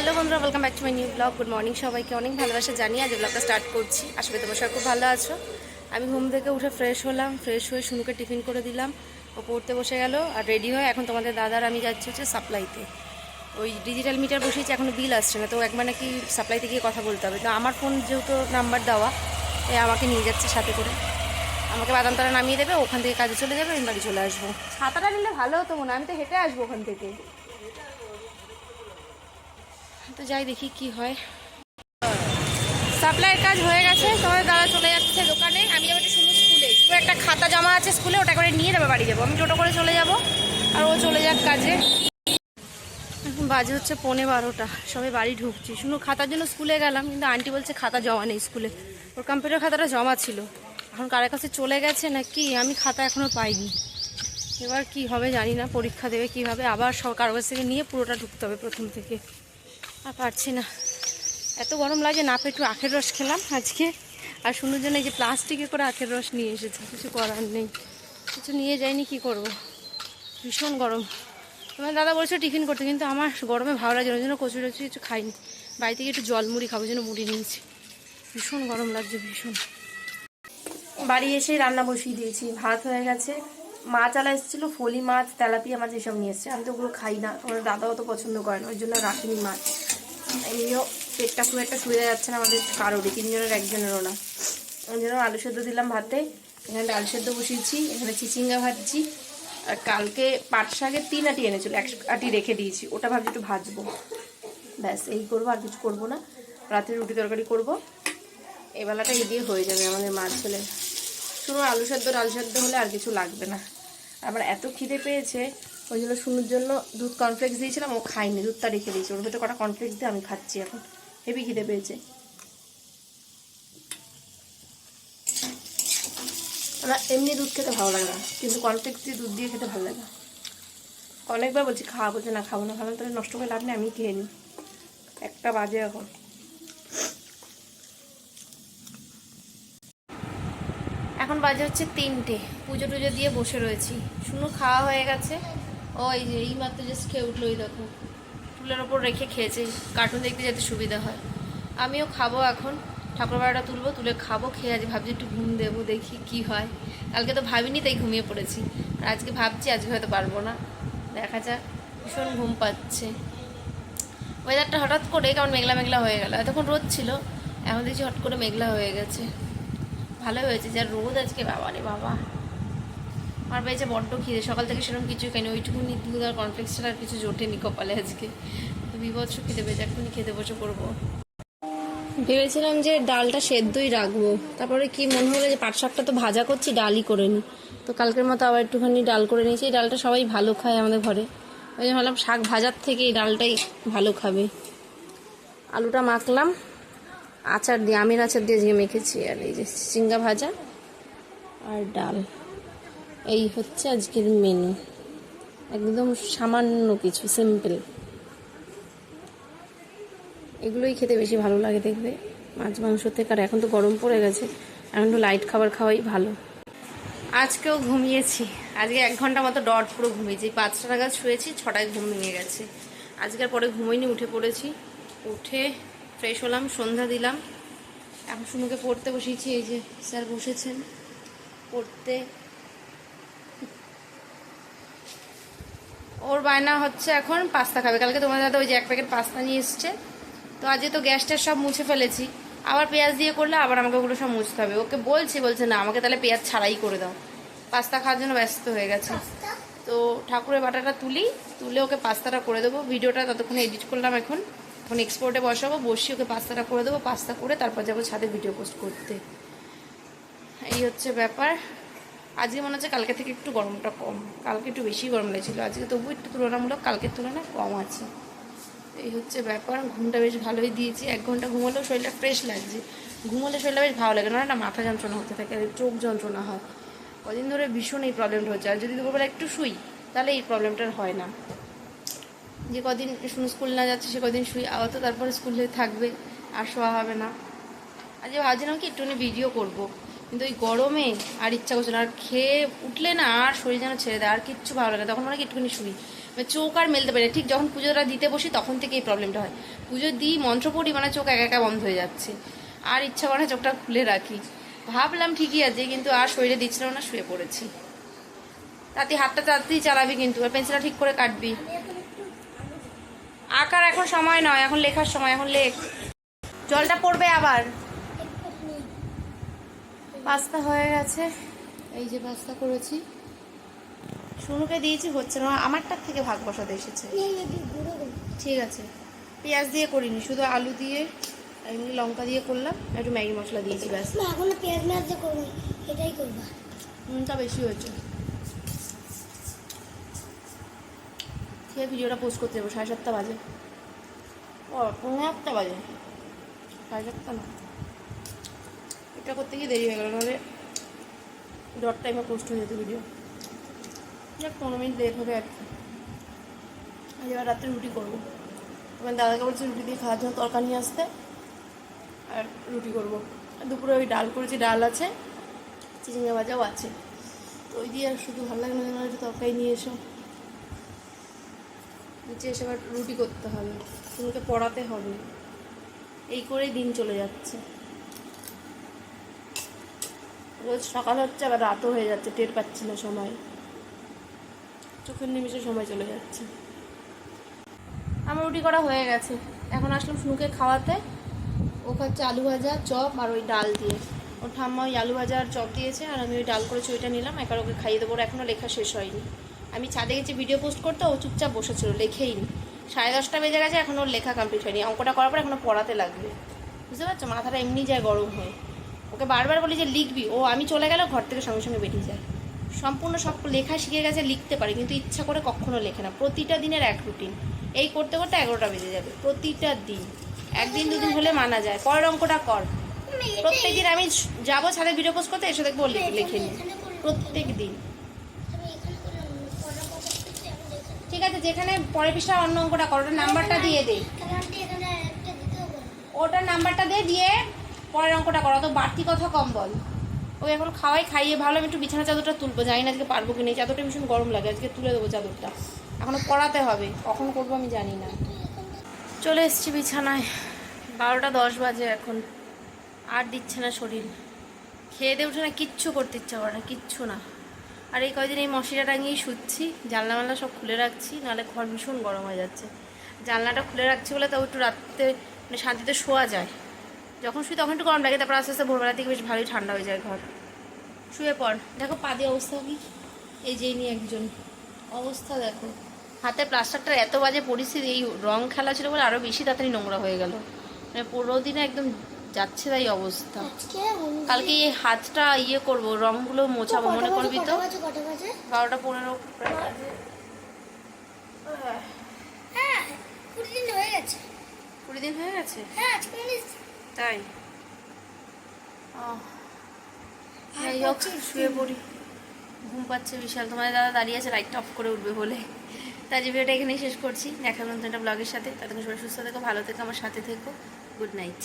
Hello বন্ধুরা welcome back to my new vlog good morning সবাইকে, অনেক ভালোবাসা জানিয়ে আজ ব্লগটা স্টার্ট করছি। আসলে তোমার সবাই খুব ভালো আছো। আমি ঘুম থেকে উঠে ফ্রেশ হলাম ফ্রেশ হয়ে শুনুকে টিফিন করে দিলাম। ও পড়তে বসে গেল আর রেডি হয়ে এখন তোমাদের দাদার আমি যাচ্ছি হচ্ছে সাপ্লাইতে ওই ডিজিটাল মিটার বসিয়েছি, এখনও বিল আসছে না, তো একবার নাকি সাপ্লাইতে গিয়ে কথা বলতে হবে। তো আমার ফোন যেহেতু নাম্বার দেওয়া এ আমাকে নিয়ে যাচ্ছে সাথে করে। আমাকে বাদামতলা নামিয়ে দেবে, ওখান থেকে কাজে চলে যাবে, আমি বাড়ি চলে আসব। ছাতাটা নিলে ভালো হতো মনে আমি তো হেঁটে আসব ওখান থেকে। তো যাই দেখি কি হয়। সাপ্লাইয়ের কাজ হয়ে গেছে তোমার দাদা চলে যাচ্ছে দোকানে। আমি যাব একটু শুধু স্কুলে। স্কুলে একটা খাতা জমা আছে স্কুলে, ওটা করে নিয়ে যাবে বাড়ি যাব। আমি টোটো করে চলে যাব, আর ও চলে যাক কাজে। এখন বাজে হচ্ছে পৌনে বারোটা সবাই বাড়ি ঢুকছি। শুধু খাতার জন্য স্কুলে গেলাম, কিন্তু আন্টি বলছে খাতা জমা নেই স্কুলে। ওর কম্পিউটার খাতাটা জমা ছিল। এখন কারের কাছে চলে গেছে না কি আমি খাতা এখনও পাইনি। এবার কি হবে জানি না, পরীক্ষা দেবে কীভাবে, আবার সব কারও কাছ থেকে নিয়ে পুরোটা ঢুকতে হবে প্রথম থেকে। আর পারছি না। এত গরম লাগে, না একটু আখের রস খেলাম আজকে। আর শুনুর জন্য এই যে প্লাস্টিকে করে আখের রস নিয়ে এসেছি, কিছু করার নেই। কিছু নিয়ে যাইনি, কি করব? ভীষণ গরম। তোমার দাদা বলছো টিফিন করতে, কিন্তু আমার গরমে ভালো লাগে ওই জন্য কচুরি টচুরি কিছু খাইনি। বাড়ি থেকে একটু জল মুড়ি খাব জন্য মুড়ি নিয়েছি। ভীষণ গরম লাগছে, ভীষণ। বাড়ি এসে রান্না বসিয়ে দিয়েছি, ভাত হয়ে গেছে। মাছ আলা এসেছিল, ফলি মাছ, তেলাপিয়া মাছ এসব নিয়ে এসছে। আমি তো ওগুলো খাই না, আমার দাদাও তো পছন্দ করে না, ওই জন্য রাখিনি মাছ। এমনিও পেটটা খুব একটা শুয়ে যাচ্ছে না আমাদের কারোরই, তিনজনের একজনেরও না। ওই জন্য আলু সেদ্ধ দিলাম ভাতে, এখানে ডাল সেদ্ধ বসিয়েছি, এখানে চিচিঙ্গা ভাজছি, আর কালকে পাট শাকের তিন আটি এনেছিল, এক আটি রেখে দিয়েছি, ওটা ভাবছি একটু ভাজবো। ব্যাস, এই করব, আর কিছু করব না। রাত্রে রুটি তরকারি করব। এবেলাটা এই দিয়ে হয়ে যাবে আমাদের মাছ ছেলে শুধু আলু সেদ্ধ, ডাল সেদ্ধ হলে আর কিছু লাগবে না। আবার এত খিদে পেয়েছে, ওই জন্য শুনুর জন্য দুধ কর্নফ্লেক্স দিয়েছিলাম, ও খাইনি দুধটা রেখে দিয়েছি। ওর ভেতরে কটা কর্নফ্লেক্স দিয়ে আমি খাচ্ছি এখন। হেভি খিদে পেয়েছে। আমার এমনি দুধ খেতে ভালো লাগে না, কিন্তু কর্নফ্লেক্স দিয়ে দুধ দিয়ে খেতে ভালো লাগে অনেকবার বলছি খাওয়া বলছে না খাব না না তাহলে নষ্ট করে লাভ নেই আমি খেয়ে নিই। একটা বাজে এখন। এখন বাজে হচ্ছে তিনটে। পুজো টুজো দিয়ে বসে রয়েছি। শুনো, খাওয়া হয়ে গেছে? ও, এই যে, এই মাত্র জাস্ট খেয়ে উঠল, এই দেখো। টুলের ওপর রেখে খেয়েছে কার্টুন দেখতে যাতে সুবিধা হয়। আমিও খাব এখন। ঠাকুরবাড়াটা তুলবো, তুলে খাব, খেয়ে আজ ভাবছি একটু ঘুম দেবো, দেখি কি হয়। কালকে তো ভাবিনি, তাই ঘুমিয়ে পড়েছি। আর আজকে ভাবছি, আজকে হয়তো পারব না। দেখা যাক, ভীষণ ঘুম পাচ্ছে। ওয়েদারটা হঠাৎ করে কেমন মেঘলা মেঘলা হয়ে গেল। এতক্ষণ রোদ ছিল, এখন দেখছি হট করে মেঘলা হয়ে গেছে। ভালো হয়েছে, যা রোদ আজকে, বাবা রে বাবা। আমার পেয়েছে বড্ড খিদে, সকাল থেকে সেরকম কিছু খাইনি ওইটুকুনি দুধ আর কনফ্লেক্স আর কিছু জোটেনি কপালে আজকে। তো বিভৎস খিদে পেয়েছে এখনই খেতে বসে করব ভেবেছিলাম যে ডালটা সেদ্ধই রাখব, তারপরে কি মনে হলো যে পাট শাকটা তো ভাজা করছি, ডালই করে নিই তো কালকের মতো আবার একটুখানি ডাল করে নিয়েছি, এই ডালটা সবাই ভালো খায় আমাদের ঘরে। ওই জন্য ভাবলাম শাক ভাজার থেকে এই ডালটাই ভালো খাবে। আলুটা মাখলাম আচার দিয়ে, আমের আচার দিয়ে আজকে মেখেছি, আর এই যে চিঙ্গা ভাজা আর ডাল। এই হচ্ছে আজকের মেনু একদম সামান্য কিছু সিম্পল এগুলোই খেতে বেশি ভালো লাগে দেখবে মাছ, মাংস থেকে, আর এখন তো গরম পড়ে গেছে, এখন একটু লাইট খাবার খাওয়াই ভালো। আজকেও ঘুমিয়েছি। আজকে এক ঘণ্টা মতো ডট পুরো ঘুমিয়েছি। পাঁচটা নাগাদ শুয়েছি, ছটায় ঘুম ভেঙে গেছে। আজকের পরে ঘুমোইনি, উঠে পড়েছি। উঠে ফ্রেশ হলাম সন্ধ্যা দিলাম। এখন শুনুকে পড়তে বসিয়েছি এই যে স্যার বসেছেন। পড়তে। ওর বায়না হচ্ছে এখন পাস্তা খাবে। কালকে তোমার দাদা ওই যে এক প্যাকেট পাস্তা নিয়ে এসছে। তো আজকে তো গ্যাসটা সব মুছে ফেলেছি। আবার পেঁয়াজ দিয়ে করলে আবার আমাকে ওগুলো সব মুছতে হবে। ওকে বলছে বলছে না আমাকে তাহলে পেঁয়াজ ছাড়াই করে দাও। পাস্তা খাওয়ার জন্য ব্যস্ত হয়ে গেছে। তো ঠাকুরের বাটাটা তুলি তুলে ওকে পাস্তাটা করে দেবো। ভিডিওটা ততক্ষণ এডিট করলাম এখন। এখন এক্সপোর্টে বসাবো, বসিয়ে ওকে পাস্তাটা করে দেবো, পাস্তা করে তারপর যাব ছাদে ভিডিও পোস্ট করতে। এই হচ্ছে ব্যাপার। আজকে মনে হচ্ছে কালকে থেকে একটু গরমটা কম। কালকে একটু বেশি গরম লেগেছিলো। আজকে তবু একটু তুলনামূলক কালকের তুলনায় কম আছে। এই হচ্ছে ব্যাপার। ঘুমটা বেশ ভালোই দিয়েছি। এক ঘণ্টা ঘুমালেও শরীরটা ফ্রেশ লাগছে। ঘুমালে শরীরটা বেশ ভালো লাগে। না মাথা যন্ত্রণা হতে থাকে আর চোখ যন্ত্রণা হয়। কদিন ধরে ভীষণ এই প্রবলেমটা হচ্ছে। আর যদি দুপুরবেলা একটু শুই, তাহলে এই প্রবলেমটা হয় না। যে কদিন স্কুল না যাচ্ছে, সে কদিন শুই আবার তো তারপরে স্কুলে থাকবে, আর শোয়া হবে না। আজ ভাবছিলাম কি, একটুখানি ভিডিও করব। কিন্তু ওই গরমে আর ইচ্ছা করছে না, আর খেয়ে উঠলে না আর শরীর যেন ছেড়ে দেয়, আর কিচ্ছু ভালো লাগে। তখন অনেক একটুখানি শুই আমি চোখ আর মেলতে পারি। ঠিক যখন পুজোটা দিতে বসি, তখন থেকে এই প্রবলেমটা হয়। পুজো দিই, মন্ত্র পড়ি মানে চোখ একা একা বন্ধ হয়ে যাচ্ছে। আর ইচ্ছা করে চোখটা খুলে রাখি। ভাবলাম ঠিকই আছে, কিন্তু আর শরীরে দিচ্ছিল না, শুয়ে পড়েছি। তাতে হাতটা তাড়াতাড়ি চালাবি কিন্তু, আর পেন্সিলটা ঠিক করে কাটবি। আঁকার এখন সময় নয় এখন লেখার সময় এখন লেখ। জলটা পড়বে আবার। পাস্তা হয়ে গেছে। এই যে পাস্তা করেছি। শুনুকে দিয়েছি হচ্ছে না আমারটার থেকে ভাগ বসাতে এসেছে। ঠিক আছে। পেঁয়াজ দিয়ে করিনি শুধু আলু দিয়ে এমনি লঙ্কা দিয়ে করলাম একটু ম্যাগি মশলা দিয়েছি ব্যাস। না এখন পেঁয়াজ মেয়াজ দিয়ে করব এটাই করবা। নুনটা বেশি হয়েছে। খেয়ে ভিডিওটা পোস্ট করতে যাব, সাড়ে সাতটা বাজে। ও, পৌনে আটটা বাজে। সাড়ে সাতটা না। এটা করতে গিয়ে দেরি হয়ে গেল, নাহলে ডট টাইমে পোস্ট হয়ে যেত ভিডিও যাক, পনেরো মিনিট লেট হবে আর কি। আজ এবার রাত্রে রুটি করব। ওখানে দাদাকে বলছি রুটি দিয়ে খাওয়ার জন্য তরকা নিয়ে আসতে, আর রুটি করব। আর দুপুরে ওই ডাল করেছি, ডাল আছে, চিচিঙ্গা ভাজাও আছে। তো ওই দিয়ে আর শুধু ভালো লাগে না একটু তরকারি নিয়ে এসো। নিচে এসে আবার রুটি করতে হবে তোমাকে পড়াতে হবে। এই করেই দিন চলে যাচ্ছে। রোজ সকাল হচ্ছে, আবার রাতও হয়ে যাচ্ছে, টের পাচ্ছি না সময়। চোখের নিমিষে সময় চলে যাচ্ছে। আমার রুটি করা হয়ে গেছে। এখন আসলাম শুনুকে খাওয়াতে। ও খাচ্ছে আলু ভাজা, চপ আর ওই ডাল দিয়ে। ওর ঠাম্মা ওই আলু ভাজা আর চপ দিয়েছে, আর আমি ওই ডাল করেছি, ওইটা নিলাম একবার ওকে খাইয়ে দেবো। ওর এখনও লেখা শেষ হয়নি। আমি ছাদে গেছি ভিডিও পোস্ট করতে, ও চুপচাপ বসেছিল, লেখেই নি। সাড়ে দশটা বেজে গেছে, এখন ওর লেখা কমপ্লিট হয়নি। অঙ্কটা করার পর এখনও পড়াতে লাগবে। বুঝতে পারছ? মাথাটা এমনি যায় গরম হয়ে। ওকে বারবার বলি যে, লিখবি? ও, আমি চলে গেলে ঘর থেকে সঙ্গে সঙ্গে বেরিয়ে যায়। সম্পূর্ণ সব লেখা শিখে গেছে, লিখতে পারে, কিন্তু ইচ্ছা করে কখনো লেখে না। প্রতিটা দিনের এক রুটিন এই করতে করতে এগারোটা বেজে যাবে, প্রতিটা দিন। একদিন, দুদিন হলে মানা যায়। পরের অঙ্কটা কর। প্রত্যেক দিন আমি যাব ছাদে ভিডিও পোস্ট করতে, এসে দেখব লিখে লিখে নি। প্রত্যেক দিন। ঠিক আছে, যেখানে পরের পৃষ্ঠা অন্য অঙ্কটা করো, ওটার নাম্বারটা দিয়ে দে। ওটার নাম্বারটা দে দিয়ে পরের অঙ্কটা কর তো বাড়তি কথা কম বল। ও এখন খাওয়াই, খাইয়ে ভালো আমি একটু বিছানা চাদরটা তুলবো, জানি না আজকে পারব কি নেই, চাদরটা ভীষণ গরম লাগে, আজকে তুলে দেবো চাদরটা। এখনও পড়াতে হবে, কখন করব আমি জানি না। চলে এসছি বিছানায়, বারোটা দশ বাজে এখন, আর দিচ্ছে না শরীর। খেয়ে দিয়ে উঠে না কিচ্ছু করতে ইচ্ছা করে না, কিচ্ছু না। আর এই কয়দিন এই মশিটা টাঙিয়েই শুচ্ছি, জানলা মানলা সব খুলে রাখছি, নাহলে ঘর ভীষণ গরম হয়ে যাচ্ছে। জানলাটা খুলে রাখছি বলে তাও একটু রাত্রে মানে শান্তিতে শোয়া যায়। যখন শুই তখন একটু গরম লাগে, তারপর আস্তে আস্তে ভোরবেলা থেকে বেশ ভালোই ঠান্ডা হয়ে যায় ঘর। শুয়ে পড়। দেখো পা দিয়ে অবস্থা কি? এই যে নিয়ে একজন। অবস্থা দেখো। হাতে প্লাস্টারটার এত বাজে পরিস্থিতি, এই রং খেলা ছিল বলে আরও বেশি তাড়াতাড়ি নোংরা হয়ে গেল। মানে পনেরো দিনে একদম যাচ্ছে তাই অবস্থা। কালকে এই হাতটা ইয়ে করব রংগুলো মোছাবো মনে করবি তো? বারোটা পনেরো হ্যাঁ কুড়ি দিন হয়ে গেছে। কুড়ি দিন হয়ে গেছে? তাই? যাই হোক শুয়ে পড়ি। ঘুম পাচ্ছে বিশাল। দাদা দাঁড়িয়ে আছে লাইটটা অফ করে উঠবে বলে। তাই ভিডিওটা এখানেই শেষ করছি। দেখা নতুন একটা ব্লগের সাথে। তাদের সবাই সুস্থ থেকো ভালো থেকো আমার সাথে থেকো। Good night